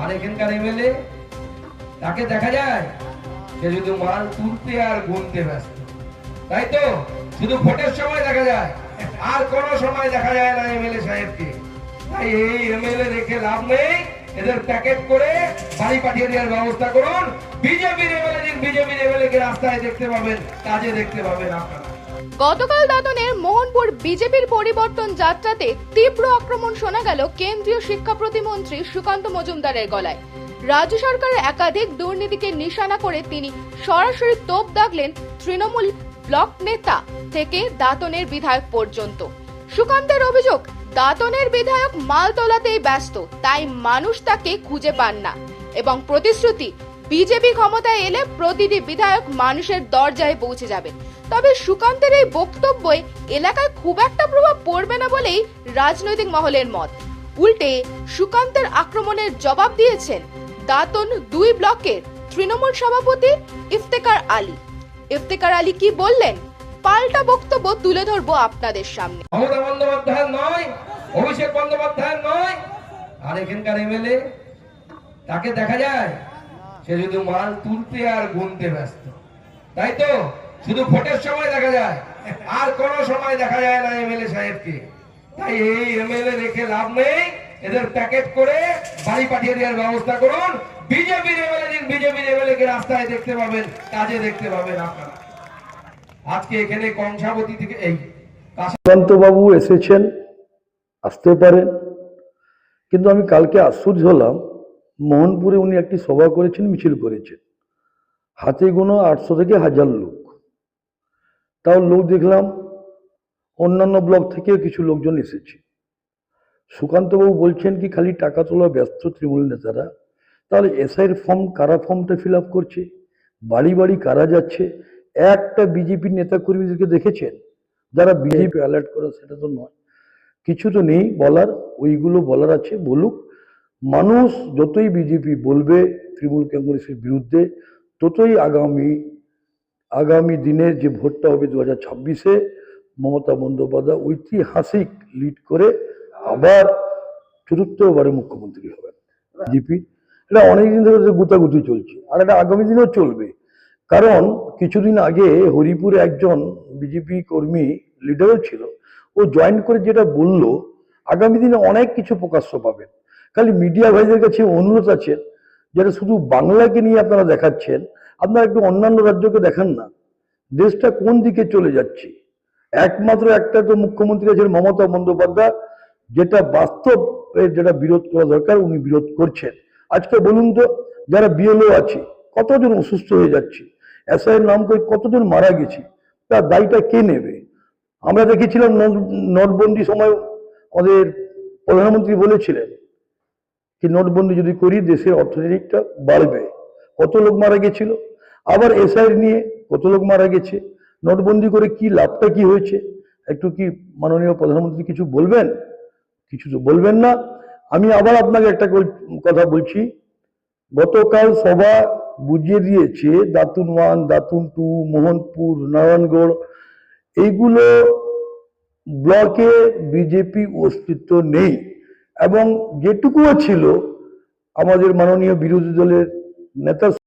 আর এখানকার এমএলএ তাকে দেখা যায় সে শুধু মাল তুলতে আর গুনতে ব্যস্ত। তাই তো? শুধু ভোটের সময় দেখা যায়, আর কোন সময় দেখা যায় না এমএলএ সাহেবকে। তাই এই এমএলএ রেখে লাভ নেই, এদের প্যাকেট করে বাড়ি পাঠিয়ে দেওয়ার ব্যবস্থা করুন। বিজেপির এমএলএ বিজেপির এমএলএ কে রাস্তায় দেখতে পাবেন, কাজে দেখতে পাবেন আপনারা। গতকাল দাদনের মোহনপুর বিজেপির পরিবর্তন যাত্রাতে তীব্র আক্রমণ শোনা গেল কেন্দ্রীয় শিক্ষা প্রতিমন্ত্রী সুকান্ত মজুমদারের গলায়। রাজ্য সরকারের একাধিক দুর্নীতিকে নিশানা করে তিনি সরাসরি তোপ দাগলেন তৃণমূল ব্লক নেতা থেকে দাতনের বিধায়ক পর্যন্ত। সুকান্তের অভিযোগ, দাতনের বিধায়ক মাল তোলাতেই ব্যস্ত, তাই মানুষ তাকে খুঁজে পান না। এবং প্রতিশ্রুতি বিজেপি ক্ষমতায় এলে প্রতিটি বিধায়ক মানুষের দরজায় পৌঁছে যাবে। তবে সুকান্তের এই বক্তব্যে এলাকায় খুব একটা প্রভাব পড়বে না বলেই রাজনৈতিক মহলের মত। উল্টে সুকান্তের আক্রমণের জবাব দিয়েছেন দাতন দুই ব্লকের তৃণমূল সভাপতি ইফতেকার আলী। ইফতেকার আলী কি বললেন? পাল্টা বক্তব্য তুলে ধরবো আপনাদের সামনে। মমতা বন্দ্যোপাধ্যায়ের নয়, অভিষেক বন্দ্যোপাধ্যায়ের নয়, আর এখানকার এমএলএ, তাকে দেখা যায় সে শুধু মাল তুলতে আর গুনতে ব্যস্ত। তাই তো? শুধু ভোটের সময় দেখা যায়। আর কোন সময় দেখা যায় না এমএলএ সাহেবকে। তাই এই এমএলএ রেখে লাভ নেই। এদের প্যাকেট করে বাড়ি পাঠিয়ে দেওয়ার ব্যবস্থা করুন। বিজেপির এমএলএ দিন বিজেপির এমএলএ কে রাস্তায় দেখতে পাবেন, কাজে দেখতে পাবেন আপনারা। আজকে এখানে কংসাবতী থেকে এই বাবু এসেছেন, আসতে পারেন। কিন্তু আমি কালকে আশ্চর্য হলাম। মোহনপুরে উনি একটি সভা করেছেন, মিছিল করেছেন। হাতে গোনো আটশো থেকে হাজার লোক। তাও লোক দেখলাম, অন্যান্য ব্লক থেকে কিছু লোকজন এসেছে। সুকান্তবাবু বলছেন কি, খালি টাকা তোলা ব্যস্ত তৃণমূল নেতারা। তাহলে এসআইয়ের ফর্ম কারা ফর্মটা ফিল করছে? বাড়ি বাড়ি কারা যাচ্ছে? একটা বিজেপির নেতা কর্মীদেরকে দেখেছেন? যারা বিজেপি অ্যালার্ট করে, সেটা তো নয়। কিছু তো নেই বলার, ওইগুলো বলার আছে, বলুক। মানুষ যতই বিজেপি বলবে তৃণমূল কংগ্রেসের বিরুদ্ধে, ততই আগামী আগামী দিনের যে ভোটটা হবে দু হাজার ছাব্বিশে, মমতা বন্দ্যোপাধ্যায় ঐতিহাসিক লিড করে আবার চতুর্থবারে মুখ্যমন্ত্রী হবেন বিজেপি। এটা অনেকদিন ধরে গুতাগুতি চলছে, আর এটা আগামী দিনেও চলবে। কারণ কিছুদিন আগে হরিপুরে একজন বিজেপি কর্মী লিডারও ছিল, ও জয়েন করে যেটা বলল, আগামী দিনে অনেক কিছু প্রকাশ্য পাবেন। খালি মিডিয়া ভাইদের কাছে অনুরোধ আছে যেটা শুধু বাংলাকে নিয়ে আপনারা দেখাচ্ছেন, আপনারা একটু অন্যান্য রাজ্যকে দেখান না। দেশটা কোন দিকে চলে যাচ্ছে? একমাত্র একটা তো মুখ্যমন্ত্রী আছেন মমতা বন্দ্যোপাধ্যায়, যেটা বাস্তব যেটা বিরোধ করা দরকার, উনি বিরোধ করছেন। আজকে বলুন তো, যারা বিএলও আছে, কতজন অসুস্থ হয়ে যাচ্ছে? এসআইয়ের নাম করে কতজন মারা গেছে? তার দায়টা কে নেবে? আমরা দেখেছিলাম নোট- নোটবন্দি সময় আমাদের প্রধানমন্ত্রী বলেছিলেন কি নোটবন্দি যদি করি, দেশের অর্থনীতিটা বাড়বে। কত লোক মারা গেছিল? আবার এসআই নিয়ে কত লোক মারা গেছে? নোটবন্দি করে কি লাভটা কি হয়েছে? একটু কি মাননীয় প্রধানমন্ত্রী কিছু বলবেন? কিছু তো বলবেন না। আমি আবার আপনাকে একটা কথা বলছি। গতকাল সভা বুঝিয়ে দিয়েছে দাতুন ওয়ান, দাতুন টু, মোহনপুর, নারায়ণগড়। এইগুলো ব্লকে বিজেপি অস্তিত্ব নেই। এবং যেটুকুও ছিল আমাদের মাননীয় বিরোধী দলের নেতা